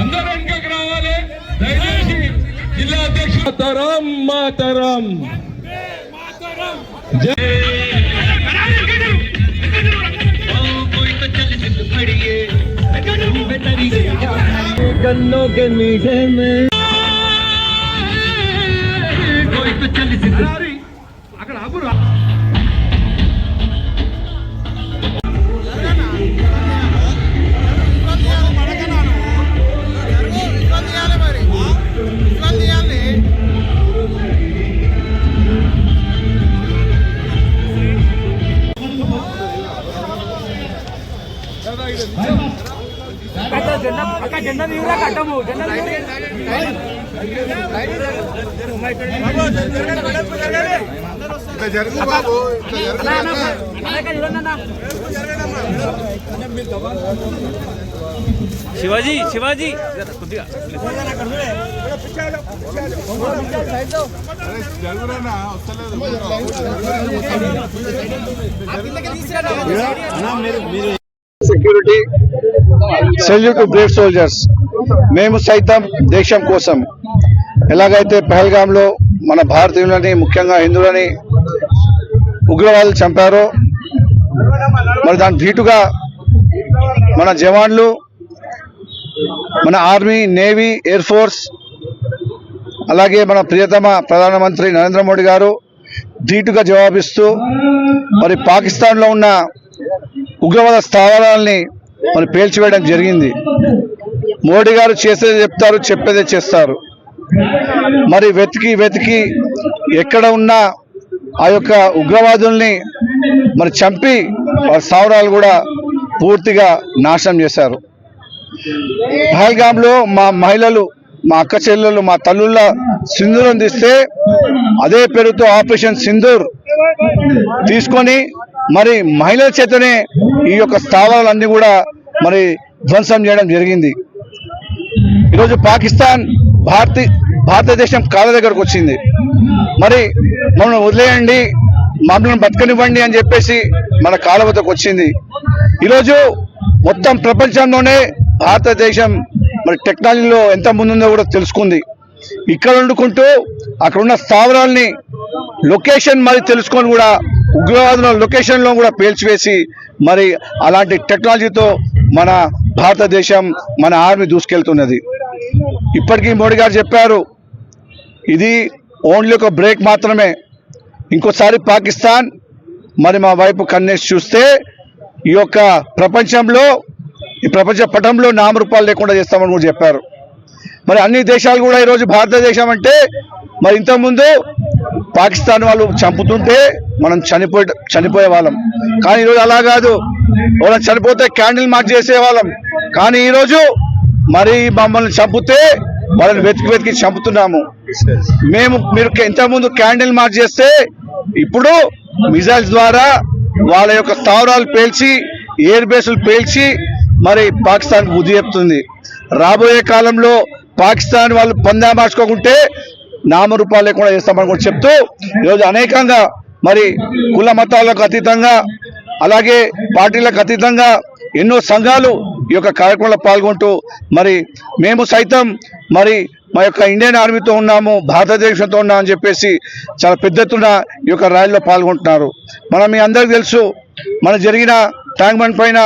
అందరూ వెనుకకు రావాలి దయచేసి జిల్లా అధ్యక్షుడు మాతరం మాతరం गन्नों के मीठे में అక్కడ ఆపురా జరుగు బాబు ఇట్లా జరగదు శివాజీ శివాజీ. కొద్దిగా. జరుగురానా వస్తలేదు సెక్యూరిటీ సెల్యూట్ బ్రేవ్ సోల్జర్స్. మేము సైతం దేశం కోసం. ఎలాగైతే పహల్గాంలో మన భారతీయులని ముఖ్యంగా హిందువులని ఉగ్రవాదులు చంపారో మరి దాని ధీటుగా మన జవాన్లు మన ఆర్మీ నేవీ ఎయిర్ ఫోర్స్ అలాగే మన ప్రియతమ ప్రధానమంత్రి నరేంద్ర మోడీ గారు ధీటుగా జవాబిస్తూ మరి పాకిస్తాన్లో ఉన్న ఉగ్రవాద స్థావరాలని వాళ్ళు పేల్చివేయడం జరిగింది. మోడీ గారు చేసేది చెప్తారు చెప్పేదే చేస్తారు. మరి వెతికి వెతికి ఎక్కడ ఉన్న ఆ యొక్క ఉగ్రవాదుల్ని మరి చంపి వారి స్థావరాలు కూడా పూర్తిగా నాశనం చేశారు. పహల్గామ్లో మా మహిళలు మా అక్క చెల్లెలు మా తల్లుళ్ళ సింధూరం తీస్తే అదే పేరుతో ఆపరేషన్ సింధూర్ తీసుకొని మరి మహిళల చేతనే ఈ యొక్క స్థావరాలన్నీ కూడా మరి ధ్వంసం చేయడం జరిగింది. ఈరోజు పాకిస్తాన్ భారతీ భారతదేశం కాళ్ళ దగ్గరకు వచ్చింది. మరి మమ్మల్ని వదిలేయండి మమ్మల్ని బతకనివ్వండి అని చెప్పేసి మన కాళ్ళ వద్దకు వచ్చింది. ఈరోజు మొత్తం ప్రపంచంలోనే భారతదేశం మరి టెక్నాలజీలో ఎంత ముందుందో కూడా తెలుసుకుంది. ఇక్కడ వండుకుంటూ అక్కడ ఉన్న స్థావరాల్ని లొకేషన్ మరి తెలుసుకొని కూడా ఉగ్రవాదుల లొకేషన్లో కూడా పేల్చివేసి మరి అలాంటి టెక్నాలజీతో మన భారతదేశం మన ఆర్మీ దూసుకెళ్తున్నది. ఇప్పటికీ మోడీ గారు చెప్పారు ఇది ఓన్లీ ఒక బ్రేక్ మాత్రమే. ఇంకోసారి పాకిస్తాన్ మరి మా వైపు కన్నేసి చూస్తే ఈ యొక్క ప్రపంచంలో ఈ ప్రపంచ పటంలో నామరూపాలు లేకుండా చేస్తామని కూడా చెప్పారు. మరి అన్ని దేశాలు కూడా ఈరోజు భారతదేశం అంటే మరి ఇంతకుముందు పాకిస్తాన్ వాళ్ళు చంపుతుంటే మనం చనిపోయే చనిపోయే వాళ్ళం. కానీ ఈరోజు అలా కాదు. వాళ్ళని చనిపోతే క్యాండిల్ మార్క్ చేసేవాళ్ళం కానీ ఈరోజు మరి మమ్మల్ని చంపితే వాళ్ళని వెతికి వెతికి చంపుతున్నాము. మేము మీరు ఇంతకుముందు క్యాండిల్ మార్క్ చేస్తే ఇప్పుడు మిజైల్స్ ద్వారా వాళ్ళ యొక్క స్థావరాలు పేల్చి ఎయిర్ బేసులు పేల్చి మరి పాకిస్తాన్ బుద్ధి చెప్తుంది. రాబోయే కాలంలో పాకిస్తాన్ వాళ్ళు పందా మార్చుకోకుంటే నామరూపాలు లేకుండా చేస్తామని కూడా చెప్తూ ఈరోజు అనేకంగా మరి కుల మతాలకు అతీతంగా అలాగే పార్టీలకు అతీతంగా ఎన్నో సంఘాలు ఈ యొక్క కార్యక్రమంలో పాల్గొంటూ మరి మేము సైతం మరి మా యొక్క ఇండియన్ ఆర్మీతో ఉన్నాము భారతదేశంతో ఉన్నాం అని చెప్పేసి చాలా పెద్ద ఎత్తున ఈ యొక్క ర్యాలీలో పాల్గొంటున్నారు. మనం మీ అందరికీ తెలుసు మన జరిగిన ట్యాంక్ బండ్ పైన